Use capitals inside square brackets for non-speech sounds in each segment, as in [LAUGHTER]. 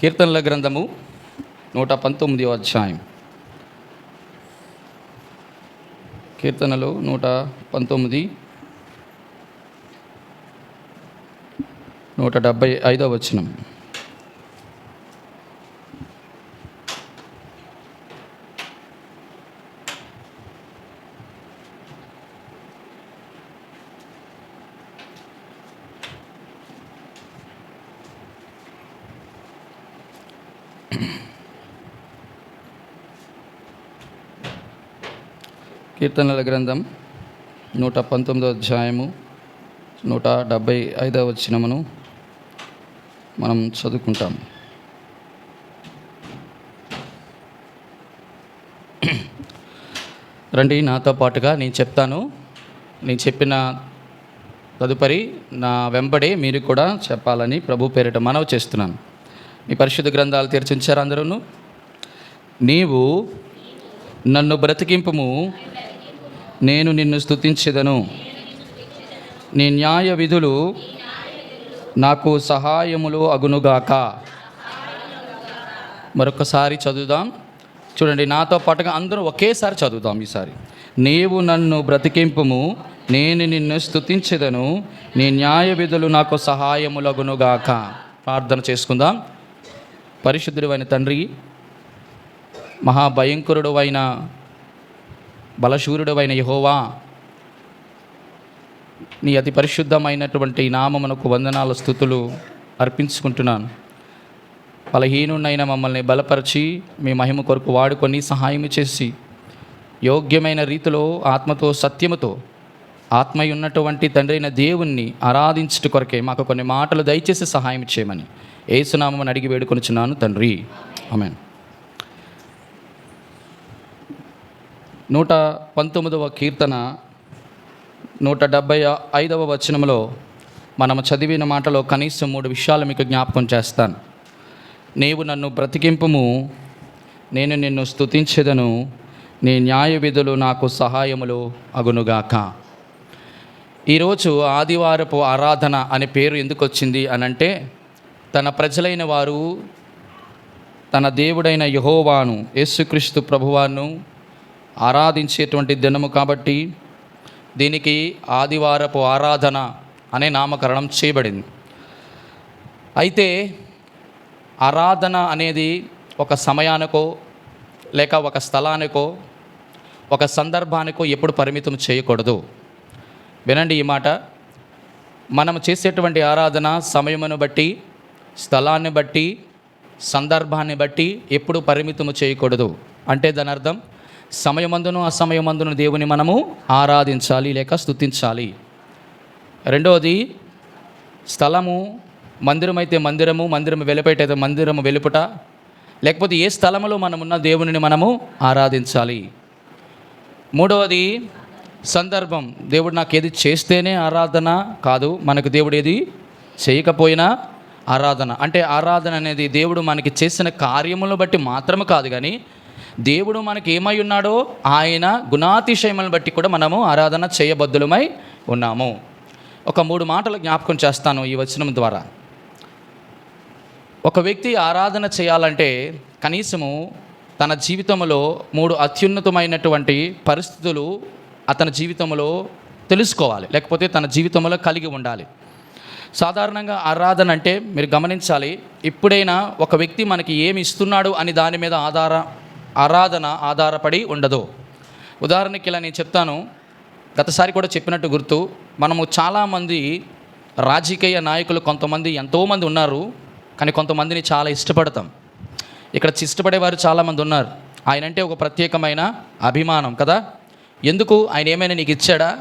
కీర్తనల గ్రంథము నూట పంతొమ్మిదివ అధ్యాయం. కీర్తనలు నూట పంతొమ్మిది నూట డెబ్భై ఐదవ వచనం. కీర్తనల గ్రంథం నూట పంతొమ్మిదో అధ్యాయము నూట డెబ్భై ఐదవ వచ్చినమును మనం చదువుకుంటాం. రండి నాతో పాటుగా నేను చెప్తాను. నేను చెప్పిన తదుపరి నా వెంబడే మీరు కూడా చెప్పాలని ప్రభు పేరిట మనవి చేస్తున్నాను. మీ పరిశుద్ధ గ్రంథాలు తెరిచించారు అందరూ నీవు నన్ను బ్రతికింపము నేను నిన్ను స్తుతించెదను. నీ న్యాయ విధులు నాకు సహాయములు అగునుగాక. మరొకసారి చదువుదాం. చూడండి నాతో పాటుగా అందరూ ఒకేసారి చదువుదాం ఈసారి. నీవు నన్ను బ్రతికింపుము నేను నిన్ను స్థుతించదను నీ న్యాయ విధులు నాకు సహాయములగునుగాక ప్రార్థన చేసుకుందాం. పరిశుద్ధుడు అయిన తండ్రి మహాభయంకరుడు అయిన బలశూరుడు అయిన యహోవా నీ అతి పరిశుద్ధమైనటువంటి నామమునకు వందనాల స్థుతులు అర్పించుకుంటున్నాను. బలహీనుడైన మమ్మల్ని బలపరిచి మీ మహిమ కొరకు వాడుకొని సహాయం చేసి యోగ్యమైన రీతిలో ఆత్మతో సత్యముతో ఆత్మయి ఉన్నటువంటి తండ్రైన దేవుణ్ణి ఆరాధించుట కొరకే మాకు కొన్ని మాటలు దయచేసి సహాయం చేయమని ఏసునామని అడిగి వేడుకొనిచున్నాను తండ్రి. ఆమెను. నూట పంతొమ్మిదవ కీర్తన నూట డెబ్భై ఐదవ వచనంలో మనం చదివిన మాటలో కనీసం మూడు విషయాలు మీకు జ్ఞాపకం చేస్తాను. నీవు నన్ను బ్రతికింపుము నేను నిన్ను స్తుతించెదను నీ న్యాయ విధులు నాకు సహాయములు అగునుగాక. ఈరోజు ఆదివారపు ఆరాధన అనే పేరు ఎందుకు వచ్చింది అనంటే తన ప్రజలైన వారు తన దేవుడైన యహోవాను యేసుక్రీస్తు ప్రభువాను ఆరాధించేటువంటి దినము కాబట్టి దీనికి ఆదివారపు ఆరాధన అనే నామకరణం చేయబడింది. అయితే ఆరాధన అనేది ఒక సమయానికో లేక ఒక స్థలానికో ఒక సందర్భానికో ఎప్పుడు పరిమితం చేయకూడదు. వినండి ఈ మాట. మనం చేసేటువంటి ఆరాధన సమయమును బట్టి స్థలాన్ని బట్టి సందర్భాన్ని బట్టి ఎప్పుడు పరిమితము చేయకూడదు. అంటే దాని అర్థం సమయమందును అసమయమందును దేవుని మనము ఆరాధించాలి లేక స్తుతించాలి. రెండవది స్థలము మందిరం అయితే మందిరము మందిరం వెలుపేట అయితే మందిరము వెలుపట లేకపోతే ఏ స్థలములో మనమున్న దేవునిని మనము ఆరాధించాలి. మూడవది సందర్భం. దేవుడు నాకు ఏది చేస్తేనే ఆరాధన కాదు మనకు దేవుడు ఏది చేయకపోయినా ఆరాధన. అంటే ఆరాధన అనేది దేవుడు మనకి చేసిన కార్యములను బట్టి మాత్రమే కాదు కానీ దేవుడు మనకి ఏమై ఉన్నాడో ఆయన గుణాతిశయములను బట్టి కూడా మనము ఆరాధన చేయబద్దులమై ఉన్నాము. ఒక మూడు మాటలు జ్ఞాపకం చేస్తాను ఈ వచనం ద్వారా. ఒక వ్యక్తి ఆరాధన చేయాలంటే కనీసము తన జీవితంలో మూడు అత్యున్నతమైనటువంటి పరిస్థితులు అతని జీవితంలో తెలుసుకోవాలి లేకపోతే తన జీవితంలో కలిగి ఉండాలి. సాధారణంగా ఆరాధన అంటే మీరు గమనించాలి ఇప్పుడైనా ఒక వ్యక్తి మనకి ఏమి ఇస్తున్నాడు అని దాని మీద ఆధార ఆరాధన ఆధారపడి ఉండదు. ఉదాహరణకి ఇలా నేను చెప్తాను. గతసారి కూడా చెప్పినట్టు గుర్తు మనము చాలామంది రాజకీయ నాయకులు కొంతమంది ఎంతోమంది ఉన్నారు కానీ కొంతమందిని చాలా ఇష్టపడతాం. ఇక్కడ ఇష్టపడేవారు చాలామంది ఉన్నారు. ఆయన అంటే ఒక ప్రత్యేకమైన అభిమానం కదా. ఎందుకు? ఆయన ఏమైనా నీకు ఇచ్చాడా?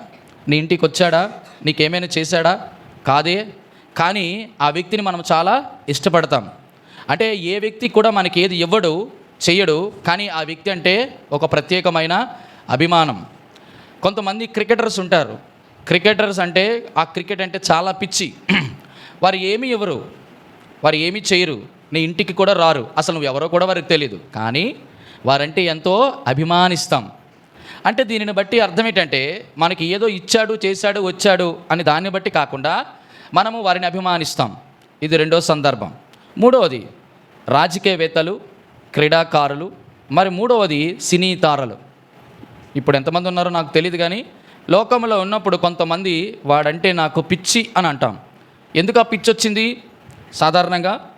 నీ ఇంటికి వచ్చాడా? నీకేమైనా చేశాడా? కాదే. కానీ ఆ వ్యక్తిని మనం చాలా ఇష్టపడతాం. అంటే ఏ వ్యక్తి కూడా మనకి ఏది ఇవ్వడు చెయ్యడు కానీ ఆ వ్యక్తి అంటే ఒక ప్రత్యేకమైన అభిమానం. కొంతమంది క్రికెటర్స్ ఉంటారు. క్రికెటర్స్ అంటే ఆ క్రికెట్ అంటే చాలా పిచ్చి. [CLEARS THROAT] వారు ఏమి ఇవ్వరు. వారు ఏమి చేయరు నీ ఇంటికి కూడా రారు. అసలు నువ్వు ఎవరో కూడా వారికి తెలియదు కానీ వారంటే ఎంతో అభిమానిస్తాం. అంటే దీనిని బట్టి అర్థం ఏంటంటే మనకి ఏదో ఇచ్చాడు చేశాడు వచ్చాడు అని దాన్ని బట్టి కాకుండా మనము వారిని అభిమానిస్తాం. ఇది రెండో సందర్భం. మూడవది రాజకీయవేత్తలు క్రీడాకారులు. మరి మూడవది సినీ తారలు. ఇప్పుడు ఎంతమంది ఉన్నారో నాకు తెలియదు కానీ లోకంలో ఉన్నప్పుడు కొంతమంది వాడంటే నాకు పిచ్చి అని అంటాం. ఎందుకు ఆ పిచ్చి వచ్చింది? సాధారణంగా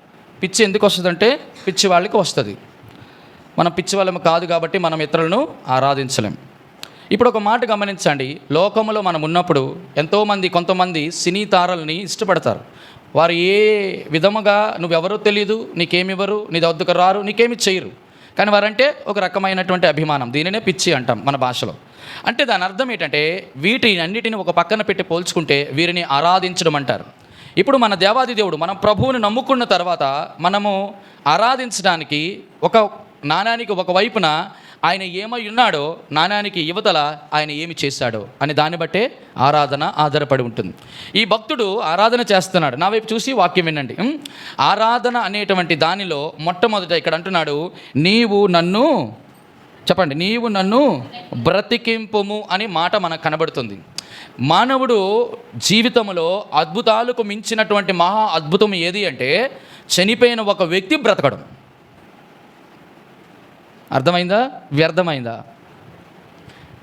పిచ్చి ఎందుకు వస్తుందంటే పిచ్చి వాళ్ళకి వస్తుంది. మనం పిచ్చి వాళ్ళము కాదు కాబట్టి మనం ఇతరులను ఆరాధించలేం. ఇప్పుడు ఒక మాట గమనించండి. లోకంలో మనం ఉన్నప్పుడు ఎంతోమంది కొంతమంది సినీ తారల్ని ఇష్టపడతారు. వారు ఏ విధముగా నువ్వెవరో తెలియదు నీకేమివ్వరు నీ దగ్గరకు రారు నీకేమి చేయరు. కానీ వారంటే ఒక రకమైనటువంటి అభిమానం. దీనినే పిచ్చి అంటాం మన భాషలో. అంటే దాని అర్థం ఏంటంటే వీటిని అన్నిటిని ఒక పక్కన పెట్టి పోల్చుకుంటే వీరిని ఆరాధించడం అంటారు. ఇప్పుడు మన దేవాది దేవుడు మనం ప్రభువుని నమ్ముకున్న తర్వాత మనము ఆరాధించడానికి ఒక నాణానికి ఒక వైపున ఆయన ఏమై ఉన్నాడో నాణ్యానికి యువతల ఆయన ఏమి చేశాడో అని దాన్ని బట్టే ఆరాధన ఆధారపడి ఉంటుంది. ఈ భక్తుడు ఆరాధన చేస్తున్నాడు. నా వైపు చూసి వాక్యం వినండి. ఆరాధన అనేటువంటి దానిలో మొట్టమొదట ఇక్కడ అంటున్నాడు నీవు నన్ను చెప్పండి నీవు నన్ను బ్రతికింపుము అని మాట మనకు కనబడుతుంది. మానవుడు జీవితంలో అద్భుతాలకు మించినటువంటి మహా అద్భుతం ఏది అంటే చనిపోయిన ఒక వ్యక్తి బ్రతకడం. అర్థమైందా? వ్యర్థమైందా?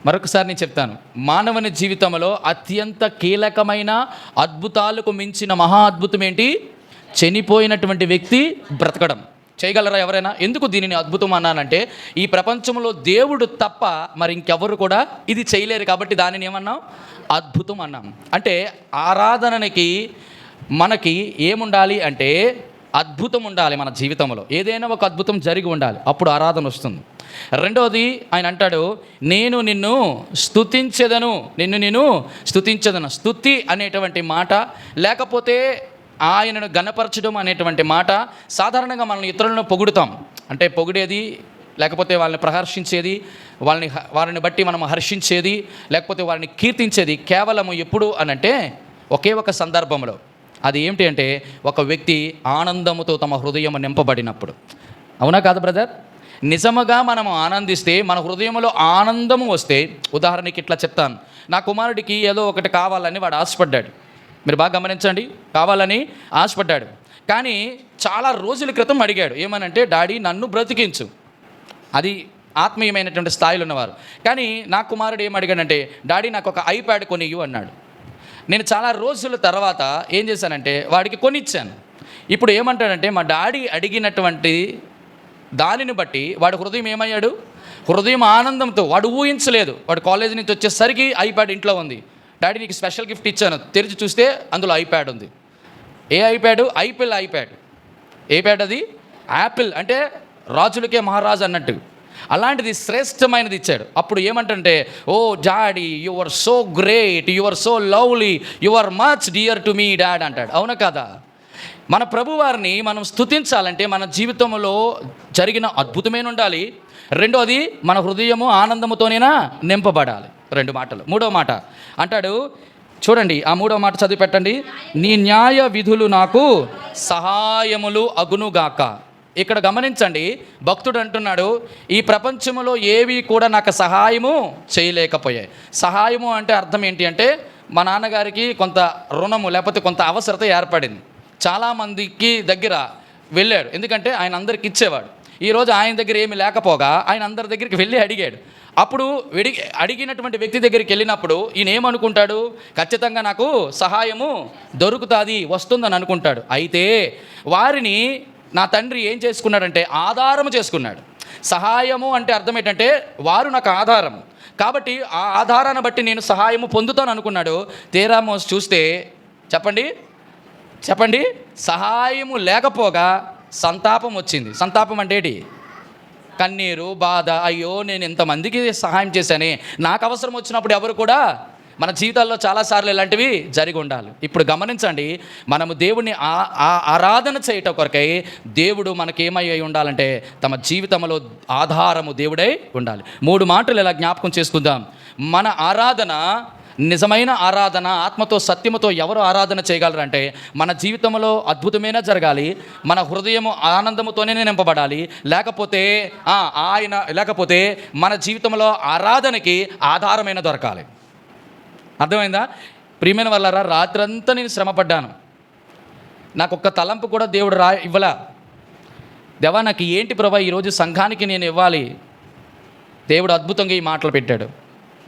మరొకసారి నేను చెప్తాను. మానవుని జీవితంలో అత్యంత కీలకమైన అద్భుతాలకు మించిన మహా అద్భుతం ఏంటి? చనిపోయినటువంటి వ్యక్తి బ్రతకడం. చేయగలరా ఎవరైనా? ఎందుకు దీనిని అద్భుతం అన్నానంటే ఈ ప్రపంచంలో దేవుడు తప్ప మరి ఇంకెవరు కూడా ఇది చేయలేరు కాబట్టి దానిని ఏమన్నాం? అద్భుతం అన్నాం. అంటే ఆరాధనకి మనకి ఏముండాలి అంటే అద్భుతం ఉండాలి మన జీవితంలో. ఏదైనా ఒక అద్భుతం జరిగి ఉండాలి. అప్పుడు ఆరాధన వస్తుంది. రెండవది ఆయన అంటాడు నేను నిన్ను స్థుతించదను నిన్ను నేను స్థుతించదను స్థుతి అనేటువంటి మాట లేకపోతే ఆయనను గణపరచడం అనేటువంటి మాట సాధారణంగా మనం ఇతరులను పొగుడుతాం. అంటే పొగిడేది లేకపోతే వాళ్ళని ప్రహర్షించేది వాళ్ళని వారిని బట్టి మనం హర్షించేది లేకపోతే వారిని కీర్తించేది కేవలం ఎప్పుడు అనంటే ఒకే ఒక సందర్భంలో. అది ఏమిటి అంటే ఒక వ్యక్తి ఆనందముతో తమ హృదయం నింపబడినప్పుడు. అవునా కాదు బ్రదర్? నిజముగా మనం ఆనందిస్తే మన హృదయంలో ఆనందము వస్తే ఉదాహరణకి ఇట్లా చెప్తాను. నా కుమారుడికి ఏదో ఒకటి కావాలని వాడు ఆశపడ్డాడు. మీరు బాగా గమనించండి కావాలని ఆశపడ్డాడు. కానీ చాలా రోజుల క్రితం అడిగాడు ఏమనంటే డాడీ నన్ను బ్రతికించు. అది ఆత్మీయమైనటువంటి స్థాయిలో ఉన్నవారు. కానీ నా కుమారుడు ఏం డాడీ నాకు ఒక ఐప్యాడ్ కొనియు అన్నాడు. నేను చాలా రోజుల తర్వాత ఏం చేశానంటే వాడికి కొనిచ్చాను. ఇప్పుడు ఏమంటాడంటే మా డాడీ అడిగినటువంటి దానిని బట్టి వాడు హృదయం ఏమయ్యాడు? హృదయం ఆనందంతో వాడు ఊహించలేదు. వాడు కాలేజ్ నుంచి వచ్చేసరికి ఐప్యాడ్ ఇంట్లో ఉంది. డాడీ నీకు స్పెషల్ గిఫ్ట్ ఇచ్చాను. తెరిచి చూస్తే అందులో ఐప్యాడ్ ఉంది. ఏ ఐప్యాడ్? ఐపిల్ ఐప్యాడ్. ఏ ప్యాడ్ అది? యాపిల్ అంటే రాజులకే మహారాజు అన్నట్టు. అలాంటిది శ్రేష్టమైనది ఇచ్చాడు. అప్పుడు ఏమంటంటే ఓ daddy you are so great you are so lovely you are much dear to me dad అంటాడు. అవునా కదా? మన ప్రభువారిని మనం స్తుతించాలంటే మన జీవితంలో జరిగిన అద్భుతమైన ఉండాలి? రెండోది మన హృదయము ఆనందముతోనైనా నింపబడాలి. రెండు మాటలు. మూడో మాట అంటాడు. చూడండి ఆ మూడో మాట చదివి పెట్టండి నీ న్యాయ విధులు నాకు సహాయములు అగునుగాక. ఇక్కడ గమనించండి భక్తుడు అంటున్నాడు ఈ ప్రపంచంలో ఏవి కూడా నాకు సహాయము చేయలేకపోయాయి. సహాయము అంటే అర్థం ఏంటి అంటే మా నాన్నగారికి కొంత రుణము లేకపోతే కొంత అవసరత ఏర్పడింది. చాలామందికి దగ్గర వెళ్ళాడు. ఎందుకంటే ఆయన అందరికి ఇచ్చేవాడు. ఈరోజు ఆయన దగ్గర ఏమి లేకపోగా ఆయన అందరి దగ్గరికి వెళ్ళి అడిగాడు. అప్పుడు వెడి అడిగినటువంటి వ్యక్తి దగ్గరికి వెళ్ళినప్పుడు ఈయన ఏమనుకుంటాడు? ఖచ్చితంగా నాకు సహాయము దొరుకుతుంది వస్తుందని అనుకుంటాడు. అయితే వారిని నా తండ్రి ఏం చేసుకున్నాడంటే ఆధారము చేసుకున్నాడు. సహాయము అంటే అర్థం ఏంటంటే వారు నాకు ఆధారం కాబట్టి ఆ ఆధారాన్ని బట్టి నేను సహాయము పొందుతాను అనుకున్నాడు. తీరామో చూస్తే చెప్పండి? చెప్పండి? సహాయము లేకపోగా సంతాపం వచ్చింది. సంతాపం అంటే ఏంటి? కన్నీరు బాధ అయ్యో నేను ఇంతమందికి సహాయం చేశానే. నాకు అవసరం వచ్చినప్పుడు ఎవరు కూడా మన జీవితాల్లో చాలాసార్లు ఇలాంటివి జరిగి ఉండాలి. ఇప్పుడు గమనించండి మనము దేవుణ్ణి ఆ- ఆ- ఆరాధన చేయట కొరకై దేవుడు మనకేమై ఉండాలంటే తమ జీవితంలో ఆధారము దేవుడై ఉండాలి. మూడు మాటలు ఇలా జ్ఞాపకం చేసుకుందాం. మన ఆరాధన నిజమైన ఆరాధన ఆత్మతో సత్యముతో ఎవరు ఆరాధన చేయగలరంటే మన జీవితంలో అద్భుతమైన జరగాలి. మన హృదయము ఆనందముతోనే నింపబడాలి. లేకపోతే ఆయన లేకపోతే మన జీవితంలో ఆరాధనకి ఆధారమైన దొరకాలి. అర్థమైందా? ప్రియమైన వాళ్ళరా రాత్రంతా నేను శ్రమపడ్డాను. నాకు ఒక్క తలంపు కూడా దేవుడు రా ఇవ్వలా. దేవా నాకు ఏంటి ప్రభా ఈరోజు సంఘానికి నేను ఇవ్వాలి? దేవుడు అద్భుతంగా ఈ మాటలు పెట్టాడు.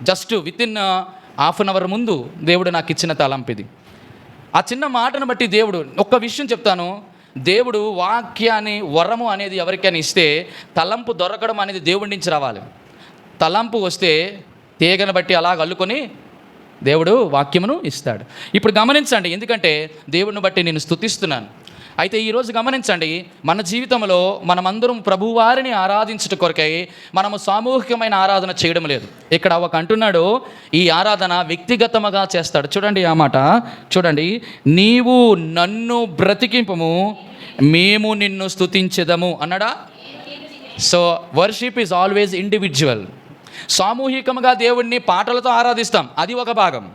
Just within half an hour ముందు దేవుడు నాకు ఇచ్చిన తలంపు ఇది. ఆ చిన్న మాటను బట్టి దేవుడు ఒక్క విషయం చెప్తాను. దేవుడు వాక్యాన్ని వరము అనేది ఎవరికైనా ఇస్తే తలంపు దొరకడం అనేది దేవుడి నుంచి రావాలి. తలంపు వస్తే తీగను బట్టి అలా అల్లుకొని దేవుడు వాక్యమును ఇస్తాడు. ఇప్పుడు గమనించండి ఎందుకంటే దేవుడిని బట్టి నేను స్థుతిస్తున్నాను అయితే ఈరోజు గమనించండి మన జీవితంలో మనమందరం ప్రభువారిని ఆరాధించుట కొరకై మనము సామూహికమైన ఆరాధన చేయడం లేదు. ఇక్కడ ఒక అంటున్నాడు ఈ ఆరాధన వ్యక్తిగతముగా చేస్తాడు. చూడండి ఆ మాట చూడండి నీవు నన్ను బ్రతికింపము మేము నిన్ను స్థుతించదము అన్నాడా? So worship is always individual సామూహికముగా దేవుణ్ణి పాటలతో ఆరాధిస్తాం. అది ఒక భాగం.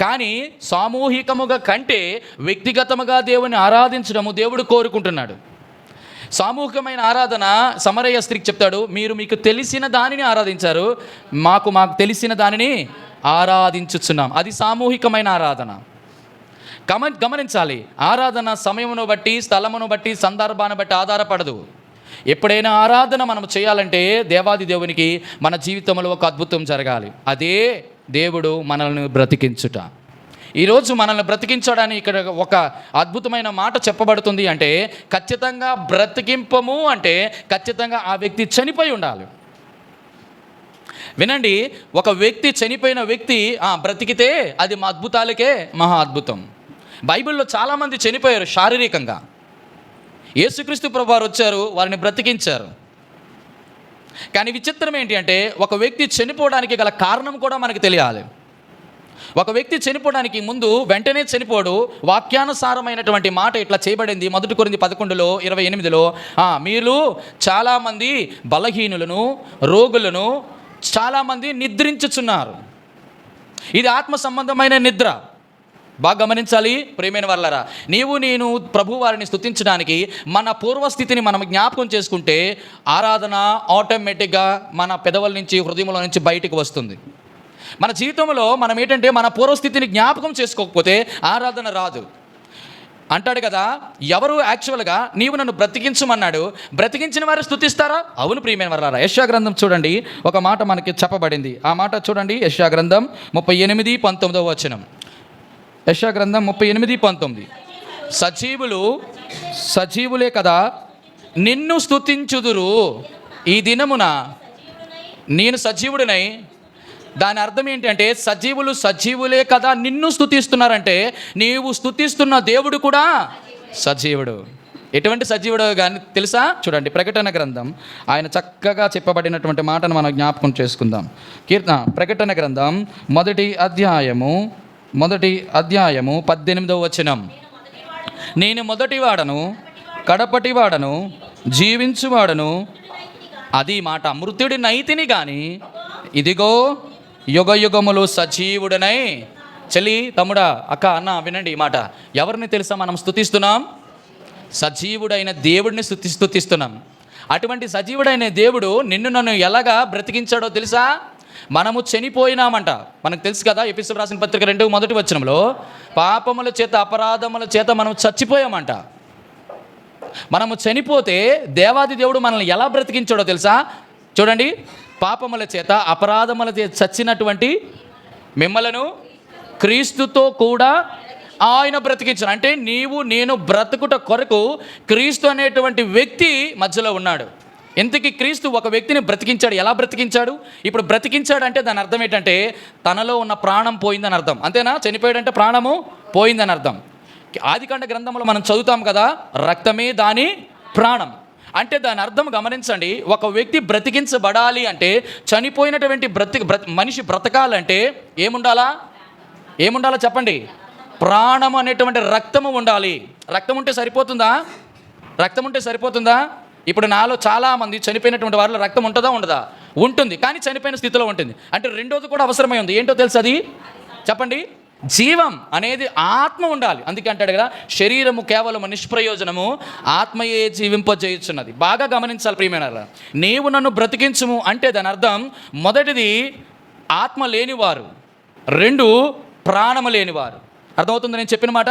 కానీ సామూహికముగా కంటే వ్యక్తిగతముగా దేవుని ఆరాధించడము దేవుడు కోరుకుంటున్నాడు. సామూహికమైన ఆరాధన సమరయ్య స్త్రీకి చెప్తాడు మీరు మీకు తెలిసిన దానిని ఆరాధించారు. మాకు మాకు తెలిసిన దానిని ఆరాధించుచున్నాం. అది సామూహికమైన ఆరాధన. గమ గమనించాలి. ఆరాధన సమయమును బట్టి స్థలమును బట్టి సందర్భాన్ని బట్టి ఆధారపడదు. ఎప్పుడైనా ఆరాధన మనం చేయాలంటే దేవాది దేవునికి మన జీవితంలో ఒక అద్భుతం జరగాలి. అదే దేవుడు మనల్ని బ్రతికించుట. ఈరోజు మనల్ని బ్రతికించడానికి ఇక్కడ ఒక అద్భుతమైన మాట చెప్పబడుతుంది అంటే ఖచ్చితంగా బ్రతికింపము అంటే ఖచ్చితంగా ఆ వ్యక్తి చనిపోయి ఉండాలి. వినండి ఒక వ్యక్తి చనిపోయిన వ్యక్తి ఆ, బ్రతికితే అది మా అద్భుతాలకే మహా అద్భుతం. బైబిల్లో చాలామంది చనిపోయారు శారీరకంగా. యేసుక్రీస్తు ప్రభువారు వచ్చారు వారిని బ్రతికించారు. కానీ విచిత్రం ఏంటి అంటే ఒక వ్యక్తి చనిపోవడానికి గల కారణం కూడా మనకు తెలియాలి. ఒక వ్యక్తి చనిపోవడానికి ముందు వెంటనే చనిపోడు వాక్యానుసారమైనటువంటి మాట ఇట్లా చేయబడింది మొదటి కొరింది పదకొండులో ఇరవై ఎనిమిదిలో మీరు చాలామంది బలహీనులను రోగులను చాలామంది నిద్రించుచున్నారు. ఇది ఆత్మ సంబంధమైన నిద్ర. బాగా గమనించాలి ప్రేమైన వాళ్ళరా నీవు నేను ప్రభు వారిని స్తుతించడానికి మన పూర్వస్థితిని మనం జ్ఞాపకం చేసుకుంటే ఆరాధన ఆటోమేటిక్గా మన పెదవుల నుంచి హృదయంలో నుంచి బయటకు వస్తుంది. మన జీవితంలో మనం ఏంటంటే మన పూర్వస్థితిని జ్ఞాపకం చేసుకోకపోతే ఆరాధన రాదు. అంటాడు కదా ఎవరు యాక్చువల్గా నీవు నన్ను బ్రతికించమన్నాడు బ్రతికించిన వారు స్థుతిస్తారా అవును ప్రియమైన వరారా యశాగ్రంథం చూడండి ఒక మాట మనకి చెప్పబడింది. ఆ మాట చూడండి యశాగ్రంథం ముప్పై ఎనిమిది పంతొమ్మిదవ వచనం. యశా గ్రంథం ముప్పై ఎనిమిది పంతొమ్మిది. సజీవులు సజీవులే కదా నిన్ను స్థుతించుదురు ఈ దినమున. నేను సజీవుడినై. దాని అర్థం ఏంటంటే సజీవులు సజీవులే కదా నిన్ను స్థుతిస్తున్నారంటే నీవు స్థుతిస్తున్న దేవుడు కూడా సజీవుడు. ఎటువంటి సజీవుడు కానీ తెలుసా? చూడండి ప్రకటన గ్రంథం. ఆయన చక్కగా చెప్పబడినటువంటి మాటను మనం జ్ఞాపకం చేసుకుందాం. కీర్తన ప్రకటన గ్రంథం మొదటి అధ్యాయము మొదటి అధ్యాయము పద్దెనిమిదవ వచనం. నేను మొదటివాడను కడపటివాడను జీవించువాడను. అది మాట మృత్యుడి నైతిని కానీ ఇదిగో యుగ యుగములు సజీవుడనై. చెల్లి తమ్ముడా అక్క అన్న వినండి ఈ మాట. ఎవరిని తెలుసా మనం స్థుతిస్తున్నాం సజీవుడైన దేవుడిని స్థుతి స్తుతిస్తున్నాం. అటువంటి సజీవుడైన దేవుడు నిన్ను నన్ను ఎలాగా బ్రతికించాడో తెలుసా? మనము చనిపోయినామంట. మనకు తెలుసు కదా ఎపిసోడ్ రాసిన పత్రిక రెండు మొదటి వచనంలో పాపముల చేత అపరాధముల చేత మనం చచ్చిపోయామంట. మనము చనిపోతే దేవాది దేవుడు మనల్ని ఎలా బ్రతికించాడో తెలుసా? చూడండి పాపముల చేత అపరాధముల చేత చచ్చినటువంటి మిమ్మలను క్రీస్తుతో కూడా ఆయన బ్రతికించారు అంటే నీవు నేను బ్రతుకుట కొరకు క్రీస్తు అనేటువంటి వ్యక్తి మధ్యలో ఉన్నాడు. ఇంతకీ క్రీస్తు ఒక వ్యక్తిని బ్రతికించాడు. ఎలా బ్రతికించాడు? ఇప్పుడు బ్రతికించాడు అంటే దాని అర్థం ఏంటంటే తనలో ఉన్న ప్రాణం పోయిందని అర్థం. అంతేనా? చనిపోయాడంటే ప్రాణము పోయిందని అర్థం. ఆదికాండ గ్రంథంలో మనం చదువుతాం కదా రక్తమే దాని ప్రాణం. అంటే దాని అర్థం గమనించండి ఒక వ్యక్తి బ్రతికించబడాలి అంటే చనిపోయినటువంటి బ్రతి బ్రతి మనిషి బ్రతకాలంటే ఏముండాలా? ఏముండాలా చెప్పండి. ప్రాణం అనేటువంటి రక్తము ఉండాలి. రక్తం ఉంటే సరిపోతుందా? రక్తం ఉంటే సరిపోతుందా? ఇప్పుడు నాలో చాలా మంది చనిపోయినటువంటి వారిలో రక్తం ఉంటుందా ఉండదా? ఉంటుంది. కానీ చనిపోయిన స్థితిలో ఉంటుంది. అంటే రెండోది కూడా అవసరమై ఉంది. ఏంటో తెలుసు అది? చెప్పండి. జీవం అనేది ఆత్మ ఉండాలి. అందుకే అంటాడు కదా శరీరము కేవలం నిష్ప్రయోజనము ఆత్మయే జీవింపజేయుచున్నది. బాగా గమనించాలి ప్రియమైన నీవు నన్ను బ్రతికించుము అంటే దాని అర్థం మొదటిది ఆత్మ లేనివారు. రెండు ప్రాణము లేనివారు. అర్థమవుతుంది నేను చెప్పిన మాట?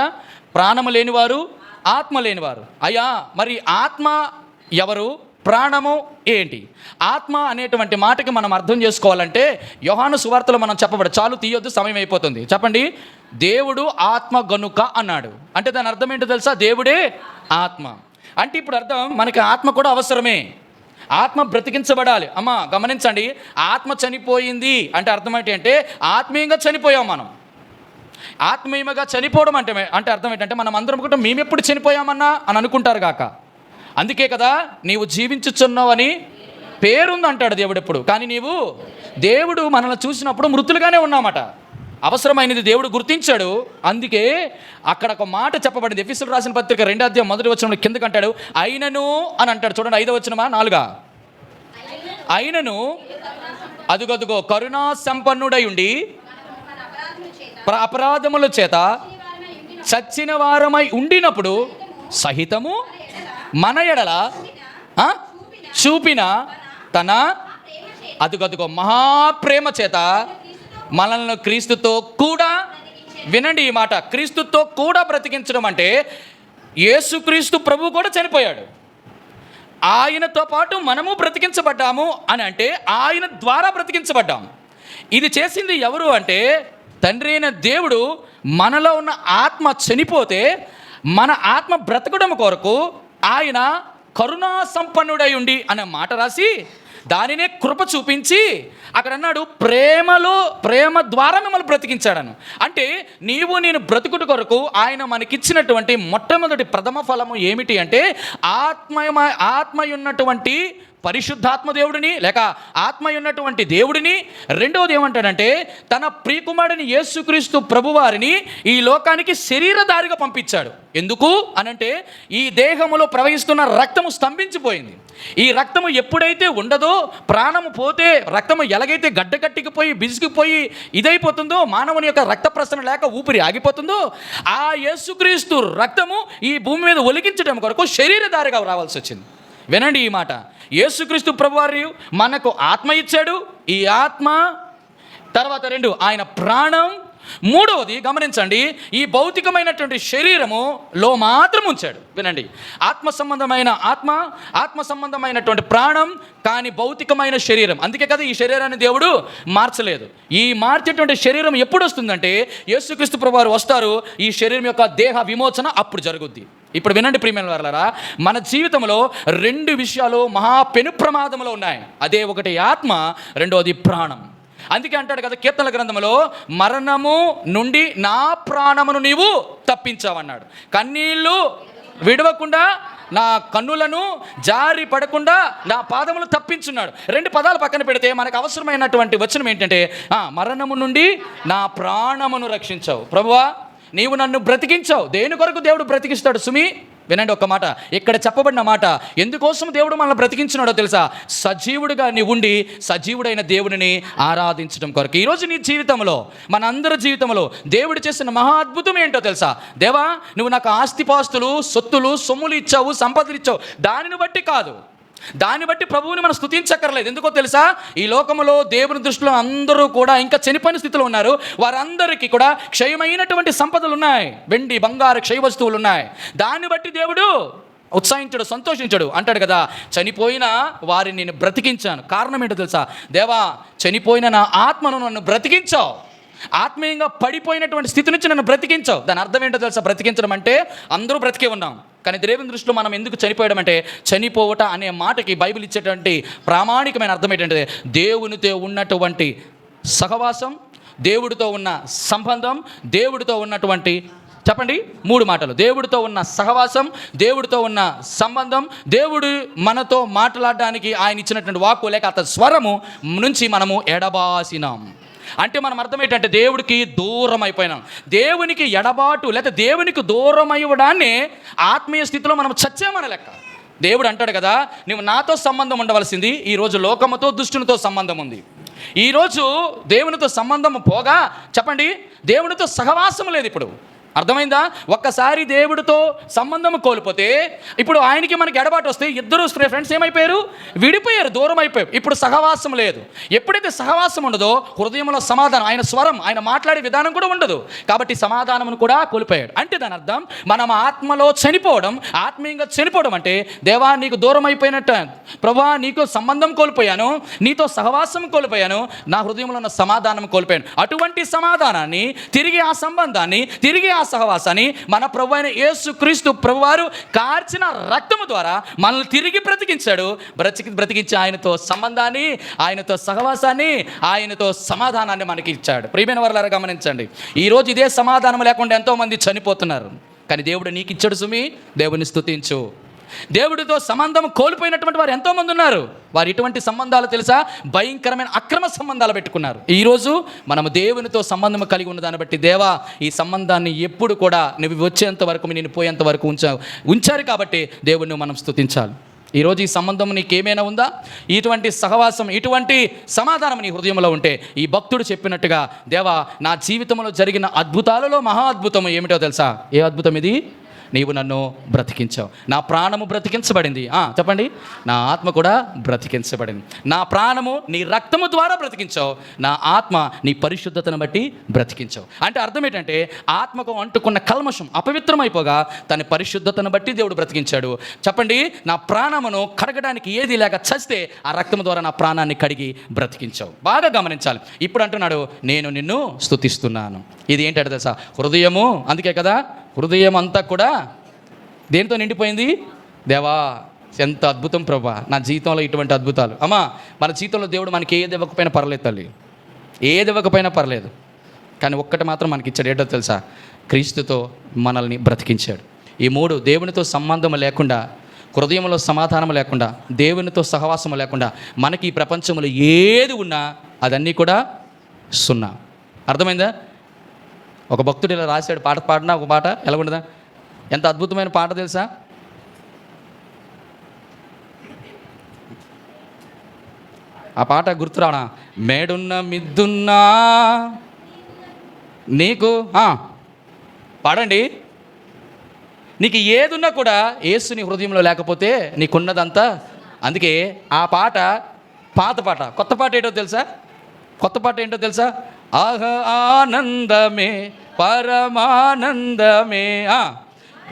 ప్రాణము లేనివారు ఆత్మ లేనివారు. అయ్యా మరి ఆత్మ ఎవరు? ప్రాణము ఏంటి? ఆత్మ అనేటువంటి మాటకి మనం అర్థం చేసుకోవాలంటే యోహాను సువార్తలో మనం చెప్పబడి చాలు తీయొద్దు సమయం అయిపోతుంది. చెప్పండి? దేవుడు ఆత్మ గనుక అన్నాడు. అంటే దాని అర్థం ఏంటో తెలుసా? దేవుడే ఆత్మ. అంటే ఇప్పుడు అర్థం మనకి ఆత్మ కూడా అవసరమే. ఆత్మ బ్రతికించబడాలి. అమ్మ గమనించండి. ఆత్మ చనిపోయింది అంటే అర్థం ఏంటి అంటే ఆత్మీయంగా చనిపోయాం మనం. ఆత్మీయంగా చనిపోవడం అంటే అంటే అర్థం ఏంటంటే మనం అందరం కూడా మేమెప్పుడు చనిపోయామన్నా అని అనుకుంటారు కాక అందుకే కదా నీవు జీవించుచున్నావని పేరుంది అంటాడు దేవుడు ఎప్పుడు. కానీ నీవు దేవుడు మనల్ని చూసినప్పుడు మృతులుగానే ఉన్నామట. అవసరమైనది దేవుడు గుర్తించాడు. అందుకే అక్కడ ఒక మాట చెప్పబడింది. ఎఫీసులు రాసిన పత్రిక రెండో అధ్యాయం మొదటి వచ్చిన కిందకు అంటాడు అయినను అని అంటాడు చూడండి ఐదో వచ్చినమా నాలుగా? అయినను అదుగదుగో కరుణా సంపన్నుడై ఉండి ప్ర- అపరాధముల చేత చచ్చిన వారమై ఉండినప్పుడు సహితము మన ఎడల ఆ? చూపిన తన అదుగదుగో మహాప్రేమ చేత మనల్ని క్రీస్తుతో కూడా వినండి ఈ మాట. క్రీస్తుతో కూడా బ్రతికించడం అంటే యేసుక్రీస్తు ప్రభు కూడా చనిపోయాడు. ఆయనతో పాటు మనము బ్రతికించబడ్డాము అని అంటే ఆయన ద్వారా బ్రతికించబడ్డాం. ఇది చేసింది ఎవరు అంటే తండ్రి అయిన దేవుడు మనలో ఉన్న ఆత్మ చనిపోతే మన ఆత్మ బ్రతకడం కొరకు ఆయన కరుణా సంపన్నుడై ఉండి అనే మాట రాసి దానినే కృప చూపించి అక్కడ అన్నాడు ప్రేమలో ప్రేమ ద్వారా మిమ్మల్ని బ్రతికించాడను. అంటే నీవు నేను బ్రతుకుట కొరకు ఆయన మనకిచ్చినటువంటి మొట్టమొదటి ప్రథమ ఫలము ఏమిటి అంటే ఆత్మ ఆత్మయున్నటువంటి పరిశుద్ధాత్మ దేవుడిని లేక ఆత్మ ఉన్నటువంటి దేవుడిని. రెండవది ఏమంటాడంటే తన ప్రియకుమారుడిని యేసుక్రీస్తు ప్రభువారిని ఈ లోకానికి శరీరధారిగా పంపించాడు. ఎందుకు అనంటే ఈ దేహములో ప్రవహిస్తున్న రక్తము స్తంభించిపోయింది. ఈ రక్తము ఎప్పుడైతే ఉండదో ప్రాణము పోతే రక్తము ఎలాగైతే గడ్డకట్టికిపోయి బిసిగిపోయి ఇదైపోతుందో మానవుని యొక్క రక్త ప్రసరణ లేక ఊపిరి ఆగిపోతుందో ఆ యేసుక్రీస్తు రక్తము ఈ భూమి మీద ఒలిగించడం కొరకు శరీరధారిగా రావాల్సి వచ్చింది. వినండి ఈ మాట. యేసుక్రీస్తు ప్రభువారు మనకు ఆత్మ ఇచ్చాడు. ఈ ఆత్మ తర్వాత రెండు ఆయన ప్రాణం. మూడవది గమనించండి ఈ భౌతికమైనటువంటి శరీరములో మాత్రం ఉంచాడు. వినండి. ఆత్మ సంబంధమైన ఆత్మ ఆత్మ సంబంధమైనటువంటి ప్రాణం కానీ భౌతికమైన శరీరం. అందుకే కదా ఈ శరీరాన్ని దేవుడు మార్చలేదు. ఈ మార్చేటువంటి శరీరం ఎప్పుడు వస్తుందంటే యేసుక్రీస్తు ప్రభువారు వస్తారు ఈ శరీరం యొక్క దేహ విమోచన అప్పుడు జరుగుద్ది. ఇప్పుడు వినండి ప్రియమైన వర్లరా మన జీవితంలో రెండు విషయాలు మహా పెను ప్రమాదంలో ఉన్నాయి. అదే ఒకటి ఆత్మ రెండవది ప్రాణం. అందుకే అంటాడు కదా కీర్తనల గ్రంథంలో మరణము నుండి నా ప్రాణమును నీవు తప్పించావన్నాడు. కన్నీళ్ళు విడవకుండా నా కన్నులను జారి పడకుండా నా పాదములు తప్పించున్నాడు. రెండు పదాలు పక్కన పెడితే మనకు అవసరమైనటువంటి వచనం ఏంటంటే మరణము నుండి నా ప్రాణమును రక్షించావు. ప్రభువా నీవు నన్ను బ్రతికించావు. దేని కొరకు దేవుడు బ్రతికిస్తాడు సుమి? వినండి ఒక మాట. ఇక్కడ చెప్పబడిన మాట ఎందుకోసం దేవుడు మనల్ని బ్రతికించినాడో తెలుసా? సజీవుడిగా నీ ఉండి సజీవుడైన దేవుడిని ఆరాధించడం కొరకు. ఈరోజు నీ జీవితంలో మనందరి జీవితంలో దేవుడు చేసిన మహా అద్భుతం ఏంటో తెలుసా? దేవా నువ్వు నాకు ఆస్తిపాస్తులు సొత్తులు సొమ్ములు ఇచ్చావు సంపదలు ఇచ్చావు. దానిని బట్టి కాదు. దాన్ని బట్టి ప్రభువుని మనం స్తుతించక్కర్లేదు. ఎందుకో తెలుసా? ఈ లోకంలో దేవుని దృష్టిలో అందరూ కూడా ఇంకా చనిపోయిన స్థితిలో ఉన్నారు. వారందరికీ కూడా క్షయమైనటువంటి సంపదలు ఉన్నాయి వెండి బంగారు క్షయ వస్తువులు ఉన్నాయి దాన్ని బట్టి దేవుడు ఉత్సాహించడు సంతోషించడు. అంటాడు కదా చనిపోయిన వారిని నేను బ్రతికించాను. కారణం ఏంటో తెలుసా? దేవా చనిపోయిన నా ఆత్మను నన్ను బ్రతికించావు. ఆత్మీయంగా పడిపోయినటువంటి స్థితి నుంచి నన్ను బ్రతికించావు. దాని అర్థం ఏంటో తెలుసా? బ్రతికించడం అంటే అందరూ బ్రతికే ఉన్నాం. కానీ దేవుని దృష్టిలో మనం ఎందుకు చనిపోయడం అంటే చనిపోవట అనే మాటకి బైబిల్ ఇచ్చేటువంటి ప్రామాణికమైన అర్థం ఏంటంటే దేవునితో ఉన్నటువంటి సహవాసం దేవుడితో ఉన్న సంబంధం దేవుడితో ఉన్నటువంటి చెప్పండి మూడు మాటలు. దేవుడితో ఉన్న సహవాసం దేవుడితో ఉన్న సంబంధం దేవుడు మనతో మాట్లాడడానికి ఆయన ఇచ్చినటువంటి వాక్కు లేక అతని స్వరము నుంచి మనము ఎడబాసినాం. అంటే మనం అర్థం ఏంటంటే దేవుడికి దూరం అయిపోయినాం దేవునికి ఎడబాటు లేదా దేవునికి దూరం అయ్యడాన్ని ఆత్మీయ స్థితిలో మనం చచ్చామని లెక్క. దేవుడు అంటాడు కదా నువ్వు నాతో సంబంధం ఉండవలసింది ఈరోజు లోకముతో దుష్టునితో సంబంధం ఉంది. ఈరోజు దేవునితో సంబంధం పోగా చెప్పండి దేవునితో సహవాసం లేదు ఇప్పుడు. అర్థమైందా? ఒక్కసారి దేవుడితో సంబంధం కోల్పోతే ఇప్పుడు ఆయనకి మనకి ఎడబాటు వస్తే ఇద్దరు ఫ్రెండ్స్ ఏమైపోయారు? విడిపోయారు దూరం అయిపోయారు. ఇప్పుడు సహవాసం లేదు. ఎప్పుడైతే సహవాసం ఉండదో హృదయంలో సమాధానం ఆయన స్వరం ఆయన మాట్లాడే విధానం కూడా ఉండదు. కాబట్టి సమాధానం కూడా కోల్పోయాడు. అంటే దాని అర్థం మనం ఆత్మలో చనిపోవడం ఆత్మీయంగా చనిపోవడం అంటే దేవా నీకు దూరం అయిపోయినట్టు ప్రభా నీకు సంబంధం కోల్పోయాను నీతో సహవాసం కోల్పోయాను నా హృదయంలో ఉన్న సమాధానం కోల్పోయాను. అటువంటి సమాధానాన్ని తిరిగి ఆ సంబంధాన్ని తిరిగి ఆ సహవాసాన్ని మన ప్రభు అయిన యేసు క్రీస్తు ప్రభువారు కార్చిన రక్తము ద్వారా మనల్ని తిరిగి బ్రతికించాడు. బ్రతికి బ్రతికించి ఆయనతో సంబంధాన్ని ఆయనతో సహవాసాన్ని ఆయనతో సమాధానాన్ని మనకి ఇచ్చాడు. ప్రియమైన వారు గమనించండి. ఈరోజు ఇదే సమాధానం లేకుండా ఎంతోమంది చనిపోతున్నారు. కానీ దేవుడు నీకు ఇచ్చాడు సుమి దేవుని స్తుతించు. దేవుడితో సంబంధం కోల్పోయినటువంటి వారు ఎంతోమంది ఉన్నారు. వారు ఇటువంటి సంబంధాలు తెలుసా? భయంకరమైన అక్రమ సంబంధాలు పెట్టుకున్నారు. ఈరోజు మనము దేవునితో సంబంధం కలిగి ఉన్న దాన్ని బట్టి దేవా ఈ సంబంధాన్ని ఎప్పుడు కూడా నువ్వు వచ్చేంత వరకు నేను పోయేంత వరకు ఉంచావు ఉంచారు కాబట్టి దేవుణ్ణి మనం స్తుతించాలి. ఈరోజు ఈ సంబంధం నీకేమైనా ఉందా? ఇటువంటి సహవాసం ఇటువంటి సమాధానం నీ హృదయంలో ఉంటే ఈ భక్తుడు చెప్పినట్టుగా దేవా నా జీవితంలో జరిగిన అద్భుతాలలో మహా అద్భుతం ఏమిటో తెలుసా? ఏ అద్భుతం ఇది? నీవు నన్ను బ్రతికించావు. నా ప్రాణము బ్రతికించబడింది. చెప్పండి. నా ఆత్మ కూడా బ్రతికించబడింది. నా ప్రాణము నీ రక్తము ద్వారా బ్రతికించావు. నా ఆత్మ నీ పరిశుద్ధతను బట్టి బ్రతికించావు. అంటే అర్థం ఏంటంటే ఆత్మకు అంటుకున్న కల్మషం అపవిత్రమైపోగా తన పరిశుద్ధతను బట్టి దేవుడు బ్రతికించాడు. చెప్పండి నా ప్రాణమును కడగడానికి ఏది లేక చస్తే ఆ రక్తము ద్వారా నా ప్రాణాన్ని కడిగి బ్రతికించావు. బాగా గమనించాలి. ఇప్పుడు అంటున్నాడు నేను నిన్ను స్తుతిస్తున్నాను. ఇది ఏంటంటే తెలుసా? హృదయము అందుకే కదా హృదయం అంతా కూడా దేనితో నిండిపోయింది? దేవా ఎంత అద్భుతం ప్రభా. నా జీవితంలో ఇటువంటి అద్భుతాలు. అమ్మా మన జీవితంలో దేవుడు మనకి ఏది ఇవ్వకపోయినా పర్లేదు తల్లి. ఏది ఇవ్వకపోయినా పర్లేదు. కానీ ఒక్కటి మాత్రం మనకి ఇచ్చాడు. ఏంటో తెలుసా? క్రీస్తుతో మనల్ని బ్రతికించాడు. ఈ మూడు దేవునితో సంబంధం లేకుండా హృదయంలో సమాధానం లేకుండా దేవునితో సహవాసం లేకుండా మనకి ఈ ప్రపంచంలో ఏది ఉన్నా అదన్నీ కూడా సున్నా. అర్థమైందా? ఒక భక్తుడు ఇలా రాశాడు పాట పాడినా ఒక పాట ఎలా ఉండదా? ఎంత అద్భుతమైన పాట తెలుసా? ఆ పాట గుర్తురానా మేడున్న మిద్దున్నా నీకు పాడండి. నీకు ఏదున్నా కూడా ఏసుని హృదయంలో లేకపోతే నీకున్నదంతా అందుకే ఆ పాట పాత పాట. కొత్త పాట ఏంటో తెలుసా? కొత్త పాట ఏంటో తెలుసా? ఆహ ఆనందమే పరమానందమే. ఆ,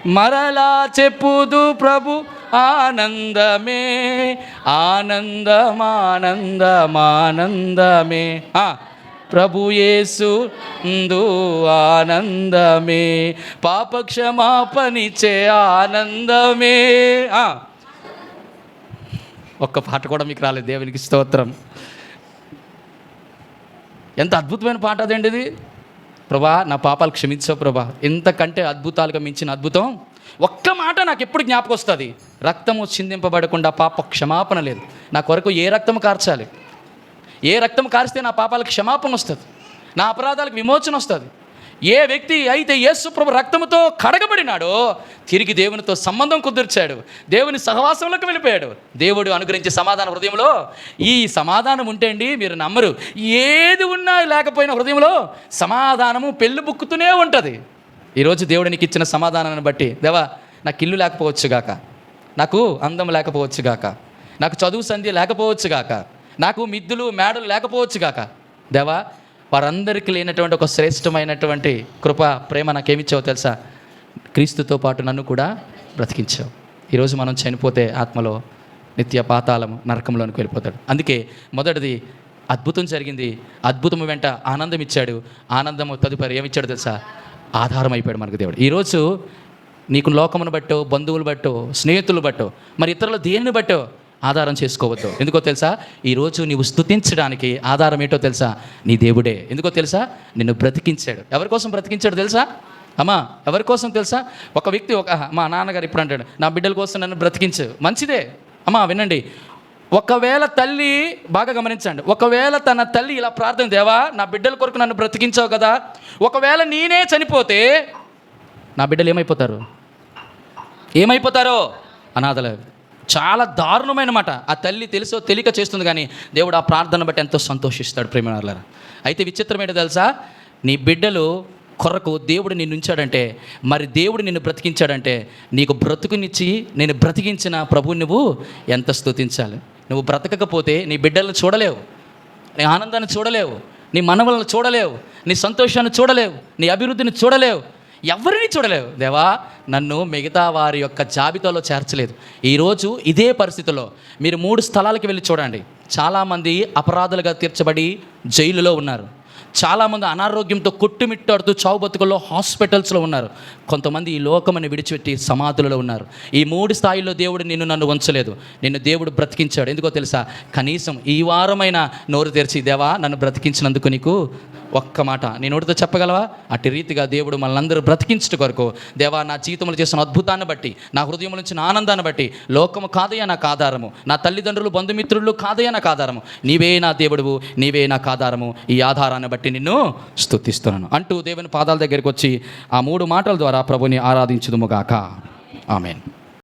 మరలా చెప్పుదు ప్రభు ఆనందమే ఆనందమానందమానందమే. ఆ, ప్రభు యేసు ఆనందమే పాపక్షమాపనిచ్చే ఆనందమే. ఆ. ఒక్క పాట కూడా మీకు రాలేదు దేవునికి స్తోత్రం. ఎంత అద్భుతమైన పాట అదండి ఇది? ప్రభా నా పాపాలు క్షమించావు ప్రభా. ఎంతకంటే అద్భుతాలుగా మించిన అద్భుతం ఒక్క మాట నాకు ఎప్పుడు జ్ఞాపకం వస్తుంది? రక్తము చిందింపబడకుండా పాప క్షమాపణ లేదు. నా కొరకు ఏ రక్తము కార్చాలి? ఏ రక్తం కారిస్తే నా పాపాలకు క్షమాపణ వస్తుంది? నా అపరాధాలకు విమోచన వస్తుంది? ఏ వ్యక్తి అయితే యేసుప్రభు రక్తంతో రక్తముతో కడగబడినాడో తిరిగి దేవునితో సంబంధం కుదిర్చాడు. దేవుని సహవాసంలోకి వెళ్ళిపోయాడు. దేవుడు అనుగ్రహించే సమాధాన హృదయంలో ఈ సమాధానం ఉంటే అండి మీరు నమ్మరు. ఏది ఉన్నా లేకపోయినా హృదయంలో సమాధానము పెళ్ళి బుక్కుతూనే ఉంటుంది. ఈరోజు దేవుడు నీకు ఇచ్చిన సమాధానాన్ని బట్టి దేవా నాకు ఇల్లు లేకపోవచ్చు గాక నాకు అందం లేకపోవచ్చు గాక నాకు చదువు సంధ్య లేకపోవచ్చు గాక నాకు మిద్దులు మేడలు లేకపోవచ్చు గాక దేవా వారందరికీ లేనటువంటి ఒక శ్రేష్టమైనటువంటి కృప ప్రేమ నాకేమిచ్చావు తెలుసా? క్రీస్తుతో పాటు నన్ను కూడా బ్రతికించావు. ఈరోజు మనం చనిపోతే ఆత్మలో నిత్య పాతాళము నరకంలోనికి వెళ్ళిపోతాడు. అందుకే మొదటిది అద్భుతం జరిగింది. అద్భుతం వెంట ఆనందం ఇచ్చాడు. ఆనందము తదుపరి ఏమిచ్చాడు తెలుసా? ఆధారం అయిపోయాడు మనకు దేవుడు. ఈరోజు నీకు లోకమును బట్టో బంధువులు బట్టో స్నేహితులు బట్టో మరి ఇతరులు దేనిని బట్టో? ఆధారం చేసుకోవద్దు. ఎందుకో తెలుసా? ఈరోజు నీవు స్తుతించడానికి ఆధారం ఏంటో తెలుసా? నీ దేవుడే. ఎందుకో తెలుసా? నిన్ను బ్రతికించాడు. ఎవరి కోసం బ్రతికించాడు తెలుసా? అమ్మా ఎవరి కోసం తెలుసా? ఒక వ్యక్తి ఒక మా నాన్నగారు ఇప్పుడు అంటాడు నా బిడ్డల కోసం నన్ను బ్రతికించు. మంచిదే. అమ్మా వినండి. ఒకవేళ తల్లి బాగా గమనించండి. ఒకవేళ తన తల్లి ఇలా ప్రార్థన దేవా నా బిడ్డల కొరకు నన్ను బ్రతికించావు కదా. ఒకవేళ నేనే చనిపోతే నా బిడ్డలు ఏమైపోతారు? ఏమైపోతారో? అనాథలేదు చాలా దారుణమైన మాట. ఆ తల్లి తెలుసో తెలియక చేస్తుంది కానీ దేవుడు ఆ ప్రార్థన బట్టి ఎంతో సంతోషిస్తాడు ప్రేమలారా. అయితే విచిత్రం ఏంటో తెలుసా? నీ బిడ్డలు కొరకు దేవుడు నిన్ను ఉంచాడంటే మరి దేవుడు నిన్ను బ్రతికించాడంటే నీకు బ్రతుకునిచ్చి నేను బ్రతికించిన ప్రభువు నువ్వు ఎంత స్తుతించాలి? నువ్వు బ్రతకకపోతే నీ బిడ్డలను చూడలేవు. నీ ఆనందాన్ని చూడలేవు. నీ మనవలను చూడలేవు. నీ సంతోషాన్ని చూడలేవు. నీ అభివృద్ధిని చూడలేవు. ఎవరిని చూడలేవు. దేవా నన్ను మిగతా వారి యొక్క జాబితాలో చేర్చలేదు. ఈరోజు ఇదే పరిస్థితిలో మీరు మూడు స్థలాలకు వెళ్ళి చూడండి. చాలామంది అపరాధులుగా తీర్చబడి జైలులో ఉన్నారు. చాలామంది అనారోగ్యంతో కొట్టుమిట్టాడుతూ చావు బతుకుల్లో హాస్పిటల్స్లో ఉన్నారు. కొంతమంది ఈ లోకమని విడిచిపెట్టి సమాధులలో ఉన్నారు. ఈ మూడు స్థాయిలో దేవుడు నిన్ను నన్ను ఉంచలేదు. నిన్ను దేవుడు బ్రతికించాడు. ఎందుకో తెలుసా? కనీసం ఈ వారమైన నోరు తెరిచి దేవా నన్ను బ్రతికించినందుకు నీకు ఒక్క మాట నేను నోటితో చెప్పగలవా? అటు రీతిగా దేవుడు మనల్ని బ్రతికించట కొరకు దేవా నా జీవితంలో చేసిన అద్భుతాన్ని బట్టి నా హృదయంలో నుంచి నా ఆనందాన్ని బట్టి లోకము కాదయ్యా నాకు ఆధారము నా తల్లిదండ్రులు బంధుమిత్రులు కాదయ్యా నాకు ఆధారము నీవే నా దేవుడువు నీవే నాకు ఆధారము ఈ ఆధారాన్ని బట్టి నిన్ను స్తుతిస్తున్నాను. అంటూ దేవుని పాదాల దగ్గరికి వచ్చి ఆ మూడు మాటల ద్వారా ప్రభుని ఆరాధించుదుముగాక ఆమెన్.